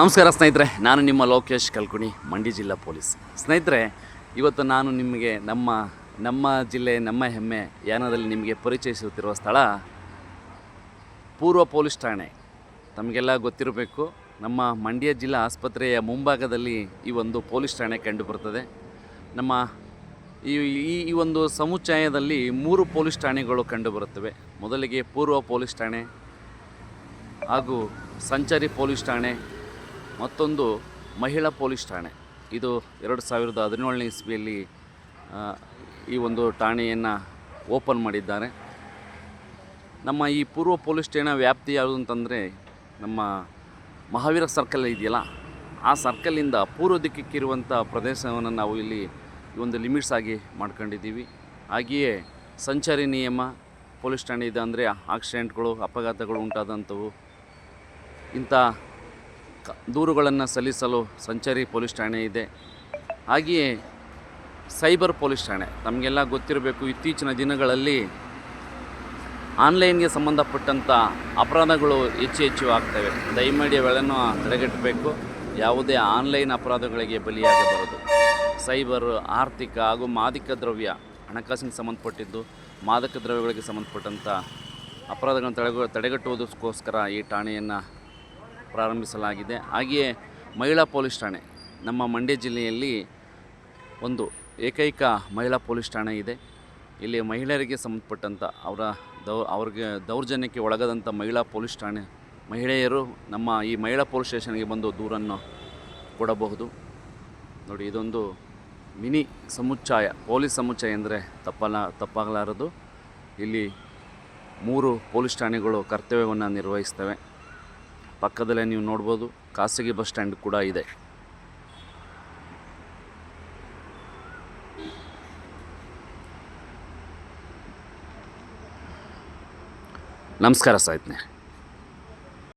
ನಮಸ್ಕಾರ ಸ್ನೇಹಿತರೆ, ನಾನು ನಿಮ್ಮ ಲೋಕೇಶ್ ಕಲ್ಕುಣಿ, ಮಂಡ್ಯ ಜಿಲ್ಲಾ ಪೊಲೀಸ್. ಸ್ನೇಹಿತರೆ, ಇವತ್ತು ನಾನು ನಿಮಗೆ ನಮ್ಮ ನಮ್ಮ ಜಿಲ್ಲೆ, ನಮ್ಮ ಹೆಮ್ಮೆ ಯಾನದಲ್ಲಿ ನಿಮಗೆ ಪರಿಚಯಿಸುತ್ತಿರುವ ಸ್ಥಳ ಪೂರ್ವ ಪೊಲೀಸ್ ಠಾಣೆ. ತಮಗೆಲ್ಲ ಗೊತ್ತಿರಬೇಕು, ನಮ್ಮ ಮಂಡ್ಯ ಜಿಲ್ಲಾ ಆಸ್ಪತ್ರೆಯ ಮುಂಭಾಗದಲ್ಲಿ ಈ ಒಂದು ಪೊಲೀಸ್ ಠಾಣೆ ಕಂಡುಬರುತ್ತದೆ ನಮ್ಮ ಈ ಈ ಒಂದು ಸಮುಚ್ಚಯದಲ್ಲಿ ಮೂರು ಪೊಲೀಸ್ ಠಾಣೆಗಳು ಕಂಡುಬರುತ್ತವೆ. ಮೊದಲಿಗೆ ಪೂರ್ವ ಪೊಲೀಸ್ ಠಾಣೆ ಹಾಗೂ ಸಂಚಾರಿ ಪೊಲೀಸ್ ಠಾಣೆ ಮತ್ತೊಂದು ಮಹಿಳಾ ಪೊಲೀಸ್ ಠಾಣೆ. ಇದು ಎರಡು ಸಾವಿರದ ಹದಿನೇಳನೇ ಇಸ್ವಿಯಲ್ಲಿ ಈ ಒಂದು ಠಾಣೆಯನ್ನು ಓಪನ್ ಮಾಡಿದ್ದಾರೆ. ನಮ್ಮ ಈ ಪೂರ್ವ ಪೊಲೀಸ್ ಠಾಣೆ ವ್ಯಾಪ್ತಿ ಯಾವುದು ಅಂತಂದರೆ, ನಮ್ಮ ಮಹಾವೀರ ಸರ್ಕಲ್ ಇದೆಯಲ್ಲ, ಆ ಸರ್ಕಲ್ಲಿಂದ ಪೂರ್ವ ದಿಕ್ಕಿರುವಂಥ ಪ್ರದೇಶವನ್ನು ನಾವು ಇಲ್ಲಿ ಒಂದು ಲಿಮಿಟ್ಸ್ ಆಗಿ ಮಾಡ್ಕೊಂಡಿದ್ದೀವಿ. ಹಾಗೆಯೇ ಸಂಚಾರಿ ನಿಯಮ, ಪೊಲೀಸ್ ಠಾಣೆ ಇದೆ ಅಂದರೆ ಆಕ್ಸಿಡೆಂಟ್ಗಳು, ಅಪಘಾತಗಳು ಉಂಟಾದಂಥವು, ಇಂಥ ದೂರುಗಳನ್ನು ಸಲ್ಲಿಸಲು ಸಂಚಾರಿ ಪೊಲೀಸ್ ಠಾಣೆ ಇದೆ. ಹಾಗೆಯೇ ಸೈಬರ್ ಪೊಲೀಸ್ ಠಾಣೆ ನಮಗೆಲ್ಲ ಗೊತ್ತಿರಬೇಕು ಇತ್ತೀಚಿನ ದಿನಗಳಲ್ಲಿ ಆನ್ಲೈನ್ಗೆ ಸಂಬಂಧಪಟ್ಟಂಥ ಅಪರಾಧಗಳು ಹೆಚ್ಚು ಹೆಚ್ಚು ಆಗ್ತವೆ. ದಯಮಾಡಿ ಅವೆಲ್ಲನೂ ತಡೆಗಟ್ಟಬೇಕು. ಯಾವುದೇ ಆನ್ಲೈನ್ ಅಪರಾಧಗಳಿಗೆ ಬಲಿಯಾಗಬಾರದು. ಸೈಬರ್, ಆರ್ಥಿಕ ಹಾಗೂ ಮಾದಕ ದ್ರವ್ಯ, ಹಣಕಾಸಿಗೆ ಸಂಬಂಧಪಟ್ಟಿದ್ದು, ಮಾದಕ ದ್ರವ್ಯಗಳಿಗೆ ಸಂಬಂಧಪಟ್ಟಂಥ ಅಪರಾಧಗಳನ್ನು ತಡೆಗ, ತಡೆಗಟ್ಟುವುದಕ್ಕೋಸ್ಕರ ಈ ಠಾಣೆಯನ್ನು ಪ್ರಾರಂಭಿಸಲಾಗಿದೆ. ಹಾಗೆಯೇ ಮಹಿಳಾ ಪೊಲೀಸ್ ಠಾಣೆ, ನಮ್ಮ ಮಂಡ್ಯ ಜಿಲ್ಲೆಯಲ್ಲಿ ಒಂದು ಏಕೈಕ ಮಹಿಳಾ ಪೊಲೀಸ್ ಠಾಣೆ ಇದೆ. ಇಲ್ಲಿ ಮಹಿಳೆಯರಿಗೆ ಸಂಬಂಧಪಟ್ಟಂಥ ಅವರ ದೌ, ಅವ್ರಿಗೆ ದೌರ್ಜನ್ಯಕ್ಕೆ ಒಳಗದಂಥ ಮಹಿಳಾ ಪೊಲೀಸ್ ಠಾಣೆ ಮಹಿಳೆಯರು ನಮ್ಮ ಈ ಮಹಿಳಾ ಪೊಲೀಸ್ ಸ್ಟೇಷನ್ಗೆ ಬಂದು ದೂರನ್ನು ಕೊಡಬಹುದು. ನೋಡಿ, ಇದೊಂದು ಮಿನಿ ಸಮುಚ್ಚಯ, ಪೊಲೀಸ್ ಸಮುಚ್ಚಯ ಅಂದರೆ ತಪ್ಪಲ, ತಪ್ಪಾಗಲಾರದು. ಇಲ್ಲಿ ಮೂರು ಪೊಲೀಸ್ ಠಾಣೆಗಳು ಕರ್ತವ್ಯವನ್ನು ನಿರ್ವಹಿಸ್ತವೆ. ಪಕ್ಕದಲ್ಲೇ ನೀವು ನೋಡ್ಬೋದು ಖಾಸಗಿ ಬಸ್ ಸ್ಟ್ಯಾಂಡ್ ಕೂಡ ಇದೆ. ನಮಸ್ಕಾರ ಸಾಯ್ತನೆ